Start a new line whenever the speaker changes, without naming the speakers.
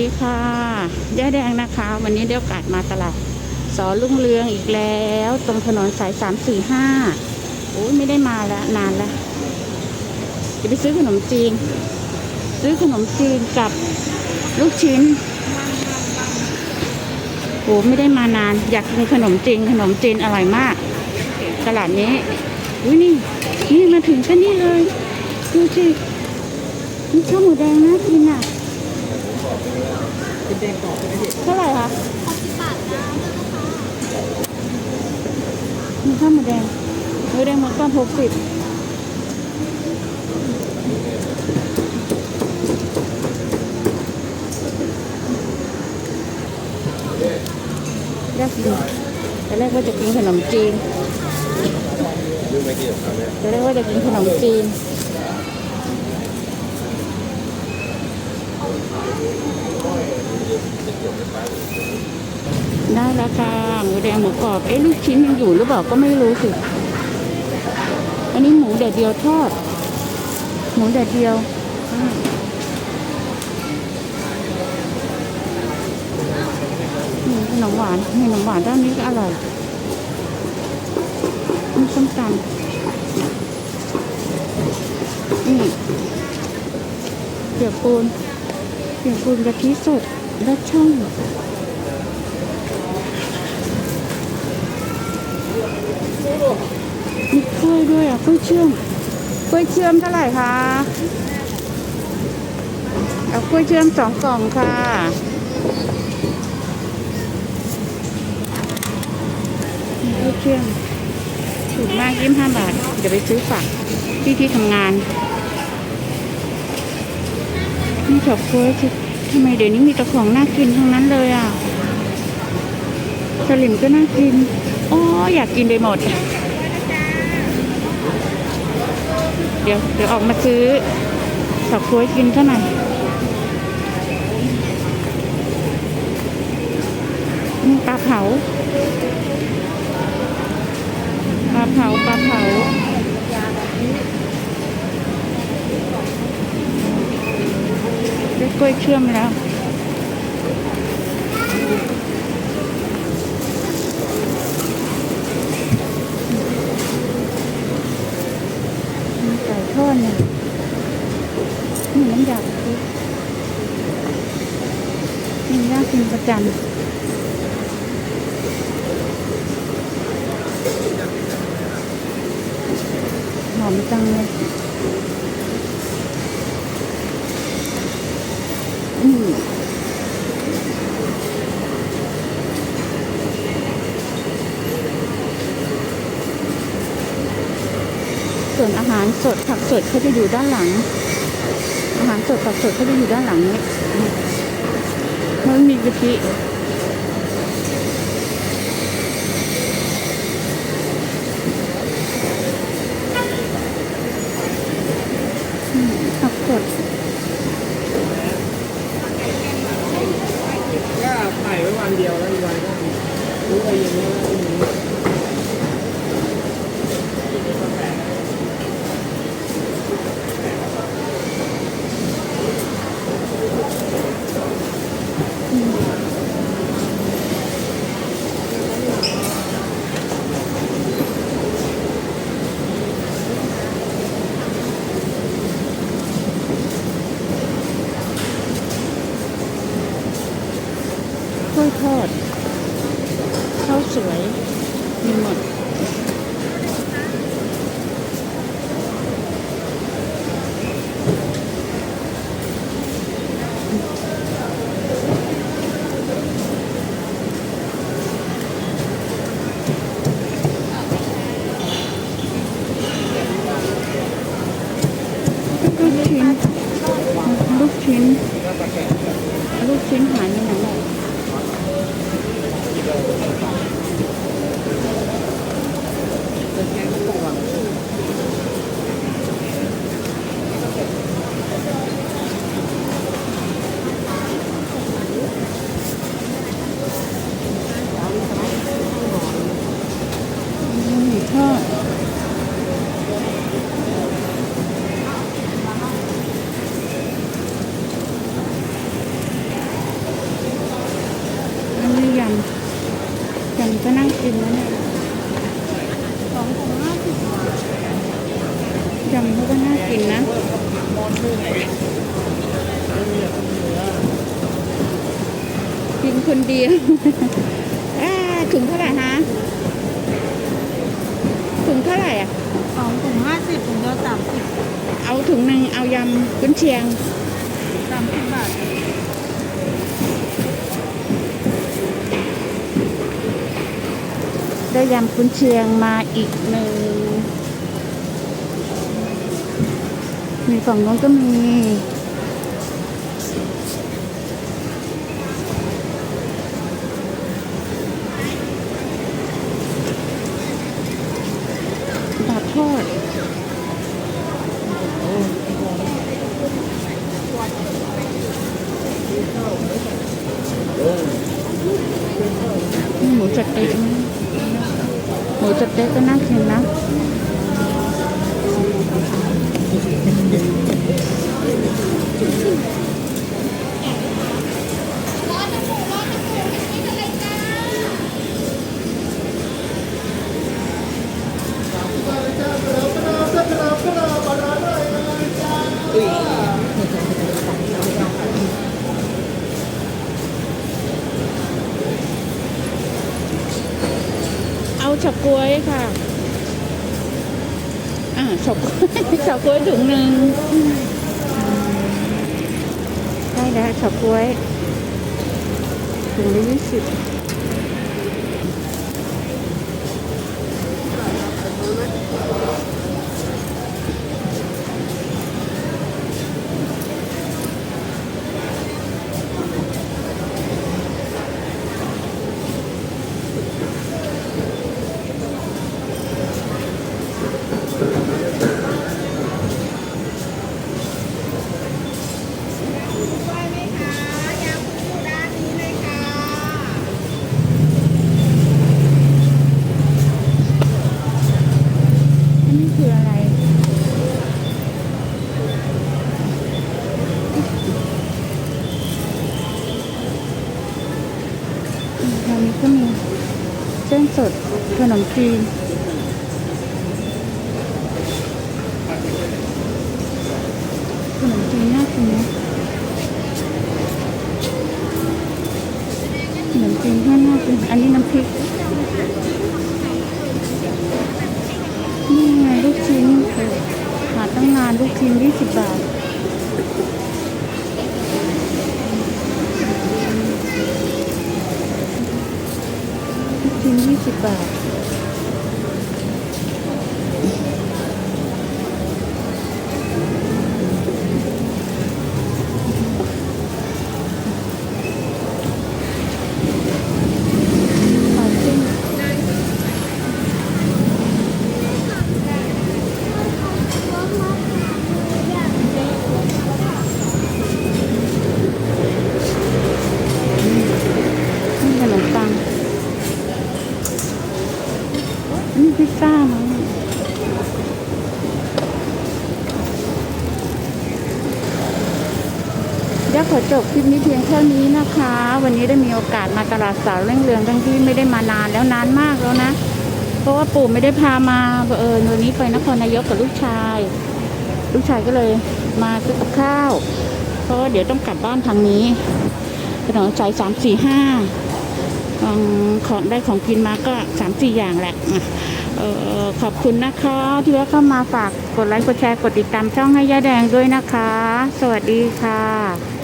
สวัสดีค่ะย่าแดงนะคะ วันนี้เดี๋ยวกาดมาตลาดสอลุ่งเรืองอีกแล้ว ตรงถนนสายสามสี่ห้าโอ้ยไม่ได้มาแล้วนานแล้วจะไปซื้อขนมจีน ซื้อขนมจีนกับลูกชิ้นโอ้ไม่ได้มานาน อยากกินขนมจีนขนมจีนอร่อยมาก ตลาดนี้อุ้ยนี่ นี่มาถึงก็นี่เลย ดูสินี่ข้าวหมูแดงน่ากินอะ
เป็นแดงกรอบใช่ไหมพี่
เท่าไหร่คะมีข้าวหมูแดงหมูแดงหมดก้อนหกสิบอยากกินแต่แรกว่าจะกินขนมจีน
ลืมไม่กี่ครับเนี่ย
แต่แรกว่าจะกินขนมจีน ได้แล้วค่ะหมูแดงหมูกรอบ เอ๊ะลูกชิ้นยังอยู่หรือเปล่าก็ไม่รู้สิ อันนี้หมูแดดเดียวทอด หมูแดดเดียวขนมหวานนี่ขนมหวานด้านนี้ก็อร่อยมีส้มตำนี่เปียกปูน เปียกปูนกะทิสดและช่องมีกล้วยด้วยอะกล้วยเชื่อมกล้วยเชื่อมเท่าไหร่คะเอากล้วยเชื่อมสองกล่องค่ะกล้วยเชื่อมถูกมากยี่สิบห้าบาทเดี๋ยวไปซื้อฝากที่ที่ทำงาน เฉาก๊วยสิทำไมเดี๋ยวนี้มีแต่ของน่ากินทั้งนั้นเลยอะสลิมก็น่ากินอ๋ออยากกินไปหมด เดี๋ยวเดี๋ยวออกมาซื้อสับกล้วยกินเท่าไหร่อยนี่ปลาเผาปลาเผาปลาเผา ได้ กล้วยเชื่อมแล้วมีไก่ทอดเนี่ยนี่น้ำยาแบบนี้นี่ย่างกินประจำหอมจังเลยอืมส่ วนอาหารสดผักสดเขาจะอยู่ด้านหลัง อาหารสดผักสดเขาจะอยู่ด้านหลังนี้มันมีกะทิอืมผักสด
ก็ถ่ายไว้วันเดียวแล้วอีกวันก็รู้ไปเย็นแล้วพรุ่งนี้
กล้วยทอดข้าวสวย มีหมด ลูกชิ้น ลูกชิ้น ลูกชิ้นห กินคนเดียวถุงเท่าไหร่นะถุงเท่าไหร่อะ
สองถุงห้าสิบถุงเดียวสามสิบ
เอาถุงหนึ่งเอายำกุนเชียง
สามสิบบาท
ได้ยำกุนเชียงมาอีกหนึ่ง มีฝั่งน้นก็มี บาททอดหมูสเต๊ะหมูสเต๊ะก็น่ากินนะ เอาเฉาก๊วยค่ะ อ่าเฉาก๊วยเฉาก้วยถุงหนึ่งได้แล้วเฉาก้วยถุงละยี่สิบ ก็มีเส้นสดขนมจีนขนมจีนน่ากินนะขนมจีนก็น่ากินอันนี้น้ำพริก เดี๋ยวขอจบคลิปนี้เพียงเท่านี้นะคะ วันนี้ได้มีโอกาสมาตลาดสาวเร่งเรืองทั้งที่ไม่ได้มานานแล้วนานมากแล้วนะ เพราะว่าปู่ไม่ได้พามาเผอิญวันนี้ไปนครนายกกับลูกชาย ลูกชายก็เลยมาซื้อกับข้าว เพราะว่าเดี๋ยวต้องกลับบ้านทางนี้ถนนสายสามสี่ห้าของได้ของกินมาก็สามสี่อย่างแหละเออขอบคุณนะคะ ที่แวะเข้ามาฝากกดไลค์กดแชร์กดติดตามช่องให้ย่าแดงด้วยนะคะ สวัสดีค่ะ